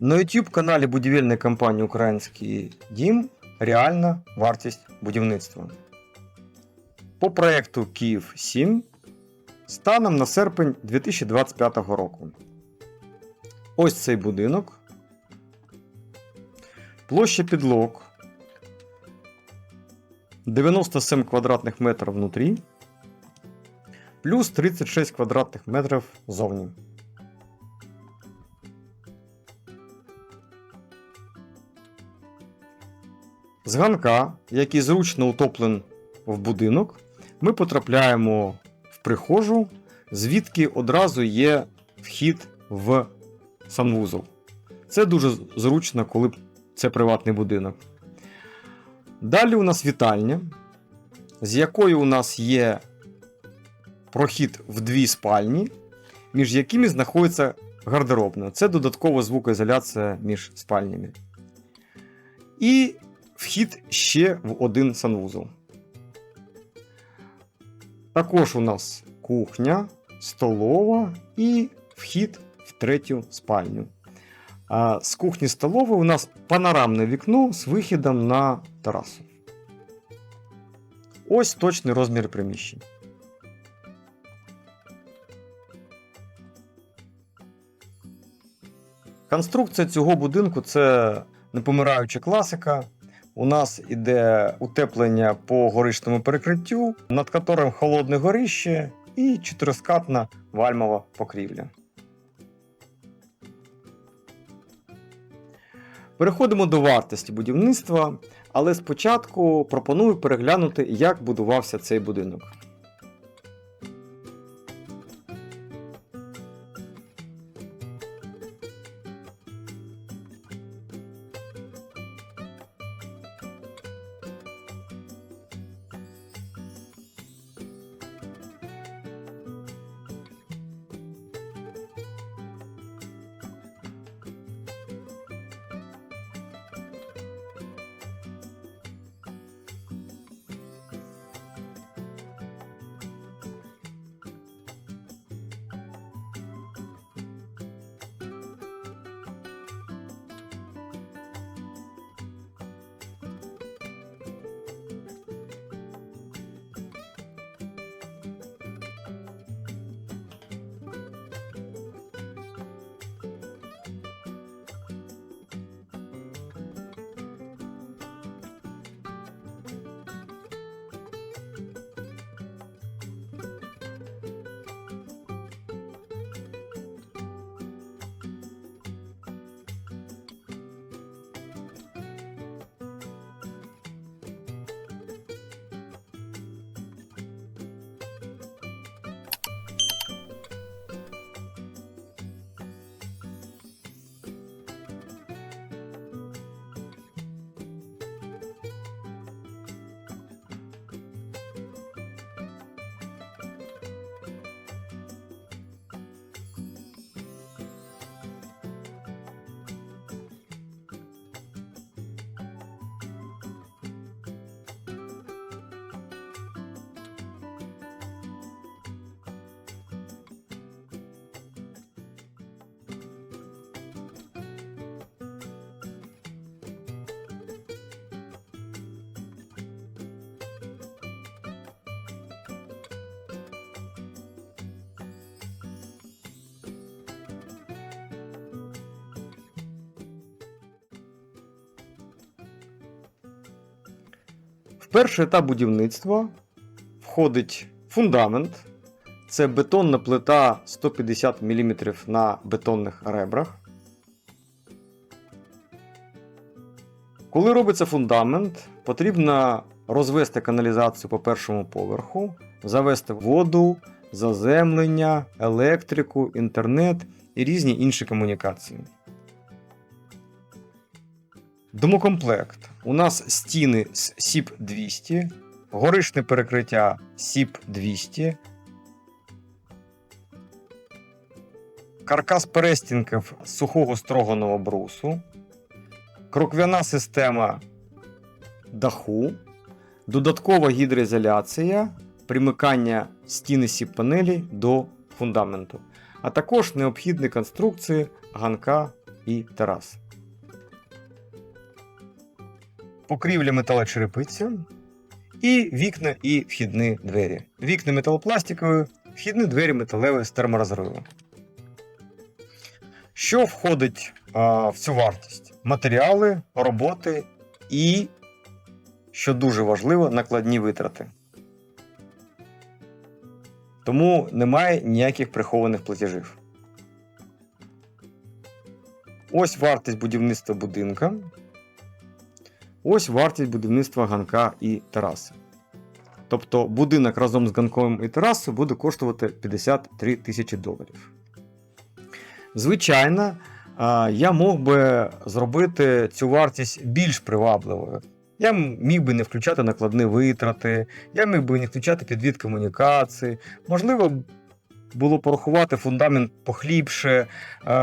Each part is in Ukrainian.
На YouTube каналі будівельної компанії Український дім реальна вартість будівництва. По проєкту Київ 7 станом на серпень 2025 року. Ось цей будинок. Площа підлог 97 квадратних метрів внутрі, плюс 36 квадратних метрів зовні. З ганка, який зручно утоплен в будинок, ми потрапляємо в прихожу, звідки одразу є вхід в санвузол. Це дуже зручно, коли це приватний будинок. Далі у нас вітальня, з якою у нас є прохід в дві спальні, між якими знаходиться гардеробна. Це додаткова звукоізоляція між спальнями. І вхід ще в один санвузол. Також у нас кухня, столова і вхід в третю спальню. А з кухні столової у нас панорамне вікно з вихідом на терасу. Ось точний розмір приміщень. Конструкція цього будинку це непомираюча класика. У нас іде утеплення по горичному перекриттю, над которым холодне горище і чотирискатна вальмова покрівля. Переходимо до вартості будівництва, але спочатку пропоную переглянути, як будувався цей будинок. Перший етап будівництва входить фундамент. Це бетонна плита 150 мм на бетонних ребрах. Коли робиться фундамент, потрібно розвести каналізацію по першому поверху, завести воду, заземлення, електрику, інтернет і різні інші комунікації. Домокомплект. У нас стіни з СІП 200, горишне перекриття СІП 200, каркас перестінків з сухого строганого брусу, кроквяна система даху, додаткова гідроізоляція, примикання стіни сіп панелі до фундаменту, а також необхідні конструкції ганка і терас. Покрівля металочерепиця і вікна і вхідні двері. Вікна металопластикові, вхідні двері металеві з терморозривом. Що входить а, в цю вартість? Матеріали, роботи і, що дуже важливо, накладні витрати. Тому немає ніяких прихованих платежів. Ось вартість будівництва будинка. Ось вартість будівництва ганка і тераси. Тобто будинок разом з ганком і терасою буде коштувати 53 тисячі доларів. Звичайно, я мог би зробити цю вартість більш привабливою. Я міг би не включати накладні витрати, я міг би не включати підвід комунікації. Можливо, було порахувати фундамент похлібше,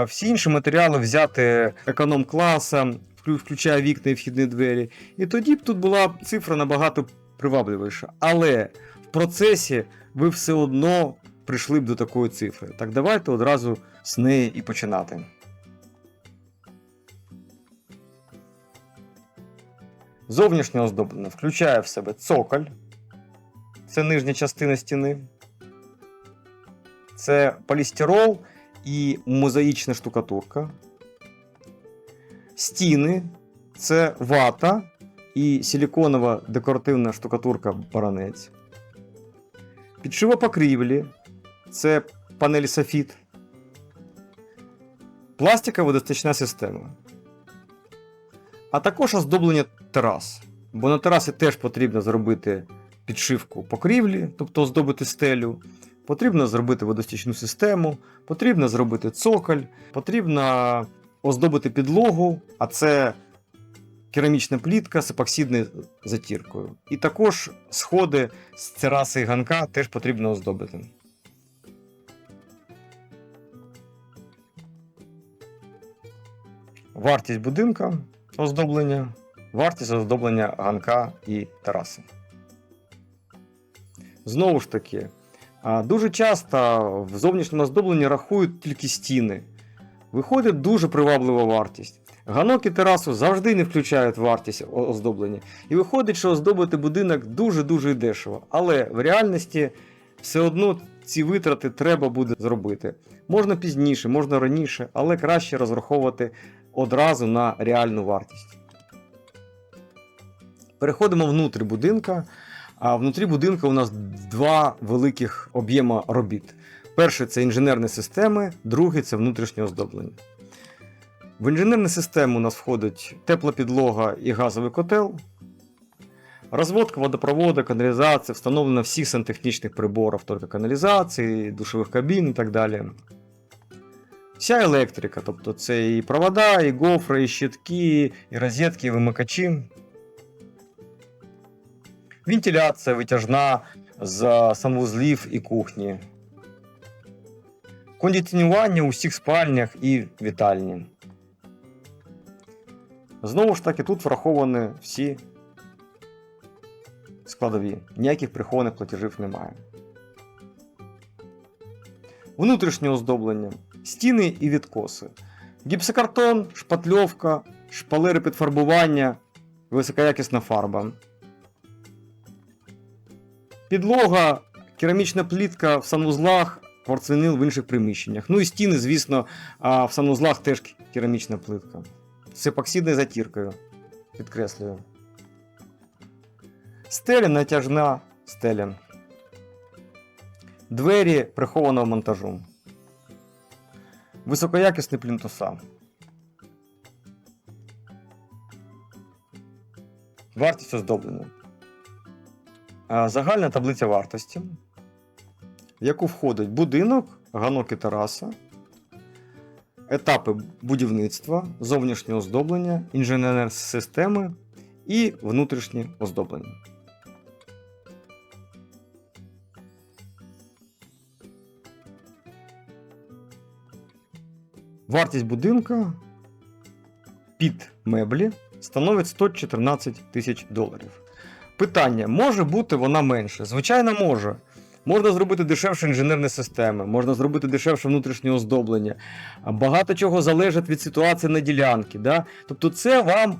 всі інші матеріали взяти економ-класом, вклю- включая вікна і вхідні двері. І тоді б тут була цифра набагато привабливіша. Але в процесі ви все одно прийшли б до такої цифри. Так давайте одразу з неї і починати. Зовнішнє оздоблення включає в себе цоколь. Це нижня частина стіни. Це полістирол і мозаїчна штукатурка. Стіни це вата і силіконова декоративна штукатурка баранець. Підшива покрівлі це панелі софіт. Пластикова водостічна система. А також оздоблення терас. Бо на терасі теж потрібно зробити підшивку покрівлі, тобто оздобити стелю. Потрібно зробити водостічну систему, потрібно зробити цоколь, потрібно оздобити підлогу, а це керамічна плітка з епоксидною затіркою. І також сходи з тераси і ганка теж потрібно оздобити. Вартість будинка оздоблення, вартість оздоблення ганка і тераси. Знову ж таки, дуже часто в зовнішньому оздобленні рахують тільки стіни. Виходить дуже приваблива вартість. Ганок і терасу завжди не включають вартість оздоблення. І виходить, що оздобити будинок дуже-дуже дешево. Але в реальності все одно ці витрати треба буде зробити. Можна пізніше, можна раніше, але краще розраховувати одразу на реальну вартість. Переходимо внутрі будинка. А внутрі будинка у нас два великих об'єма робіт. Перший це інженерні системи, другий це внутрішнє оздоблення. В інженерну систему у нас входить тепла підлога і газовий котел. Розводка водопроводу, каналізація, встановлено всіх сантехнічних приборів, тобто каналізації, душових кабін і так далі. Вся електрика, тобто це і провода, і гофри, і щитки, і розетки, і вимикачі. Вентиляція витяжна з санвузлів і кухні. Кондиціонування у всіх спальнях і вітальні. Знову ж таки, тут враховані всі складові. Ніяких прихованих платежів немає. Внутрішнє оздоблення. Стіни і відкоси. Гіпсокартон, шпатльовка, шпалери під фарбування, високоякісна фарба. Підлога, керамічна плітка в санвузлах, кварцвінил в інших приміщеннях. Ну і стіни, звісно, в санвузлах теж керамічна плитка. З епоксидною затіркою. Підкреслюю. Стеля натяжна стеля. Двері прихованого монтажу. Високоякісні плінтуса. Вартість оздоблення. Загальна таблиця вартості, яку входить будинок, ганок і тераса, етапи будівництва, зовнішнє оздоблення, інженерні системи і внутрішнє оздоблення. Вартість будинка під меблі становить 114 тисяч доларів. Питання: може бути вона менше? Звичайно, може. Можна зробити дешевше інженерні системи, можна зробити дешевше внутрішнє оздоблення. Багато чого залежить від ситуації на ділянці. Да? Тобто, це вам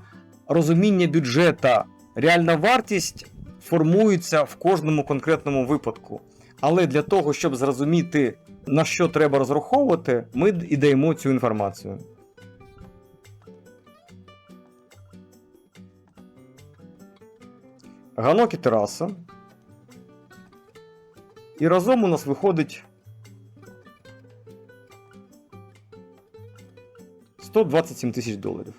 розуміння бюджета. Реальна вартість формується в кожному конкретному випадку. Але для того, щоб зрозуміти, на що треба розраховувати, ми і даємо цю інформацію. Ганок і тераса. І разом у нас виходить 127 тисяч доларів.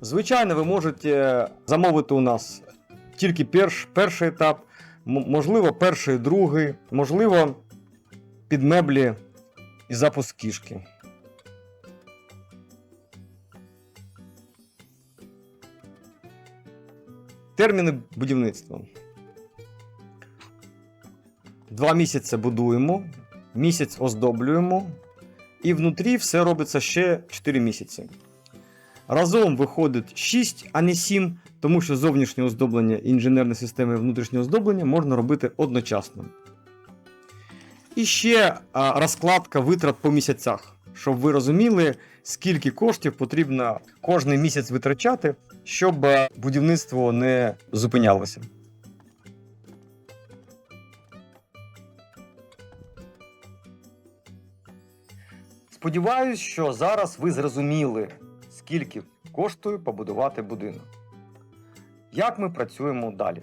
Звичайно, ви можете замовити у нас тільки перш, перший етап, можливо, перший, другий, можливо, під меблі і запуск кішки. Терміни будівництва. Два місяці будуємо, місяць оздоблюємо, і внутрі все робиться ще 4 місяці. Разом виходить 6, а не 7, тому що зовнішнє оздоблення і інженерні системи і внутрішнє оздоблення можна робити одночасно. І ще а, розкладка витрат по місяцях, щоб ви розуміли, скільки коштів потрібно кожний місяць витрачати, щоб будівництво не зупинялося. Сподіваюсь, що зараз ви зрозуміли, скільки коштує побудувати будинок. Як ми працюємо далі?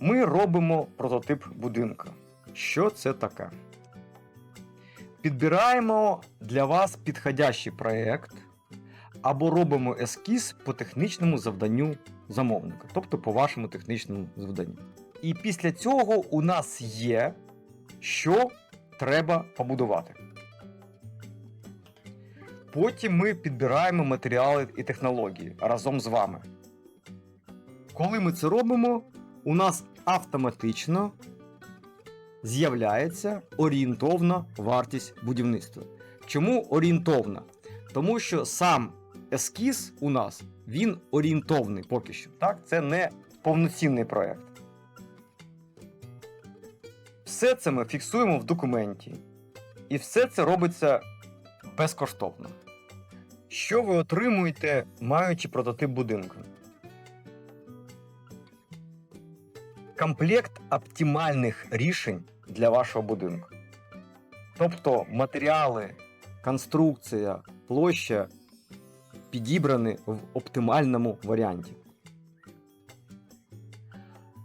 Ми робимо прототип будинка. Що це таке? Підбираємо для вас підходящий проєкт або робимо ескіз по технічному завданню замовника, тобто по вашому технічному завданню. І після цього у нас є, що треба побудувати. Потім ми підбираємо матеріали і технології разом з вами. Коли ми це робимо, у нас автоматично з'являється орієнтовна вартість будівництва. Чому орієнтовна? Тому що сам ескіз у нас він орієнтовний поки що. Так? Це не повноцінний проєкт. Все це ми фіксуємо в документі. І все це робиться безкоштовно. Що ви отримуєте, маючи прототип будинку? Комплект оптимальних рішень для вашого будинку. Тобто матеріали, конструкція, площа підібрані в оптимальному варіанті.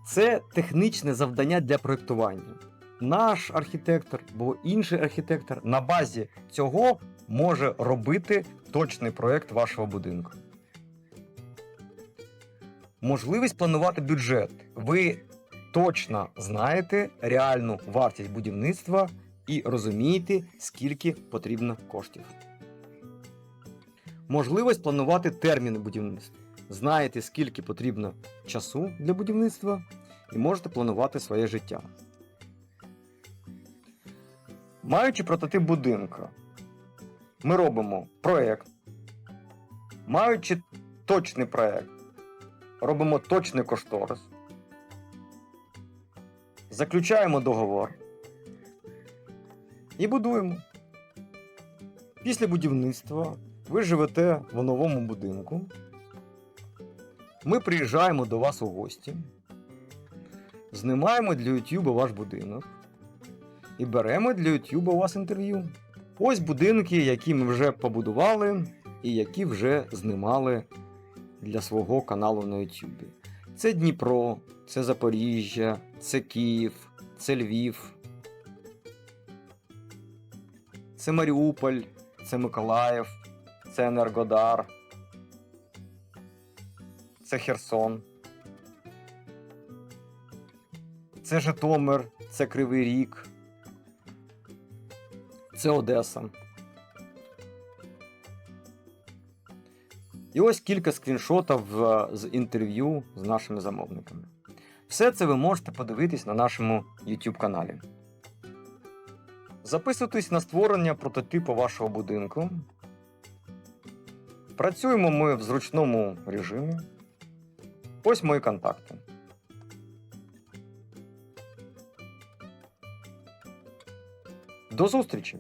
Це технічне завдання для проєктування. Наш архітектор або інший архітектор на базі цього може робити точний проєкт вашого будинку. Можливість планувати бюджет. Ви точно знаєте реальну вартість будівництва і розумієте, скільки потрібно коштів. Можливість планувати терміни будівництва. Знаєте, скільки потрібно часу для будівництва, і можете планувати своє життя. Маючи прототип будинку, ми робимо проєкт. Маючи точний проєкт, робимо точний кошторис. Заключаємо договор і будуємо. Після будівництва ви живете в новому будинку. Ми приїжджаємо до вас у гості, знімаємо для YouTube ваш будинок і беремо для YouTube у вас інтерв'ю. Ось будинки, які ми вже побудували і які вже знімали для свого каналу на YouTube. Це Дніпро, це Запоріжжя, це Київ, це Львів, це Маріуполь, це Миколаїв, це Енергодар, це Херсон, це Житомир, це Кривий Ріг, це Одеса. І ось кілька скріншотів е, з інтерв'ю з нашими замовниками. Все це ви можете подивитись на нашому YouTube каналі. Записуйтесь на створення прототипу вашого будинку. Працюємо ми в зручному режимі. Ось мої контакти. До зустрічі!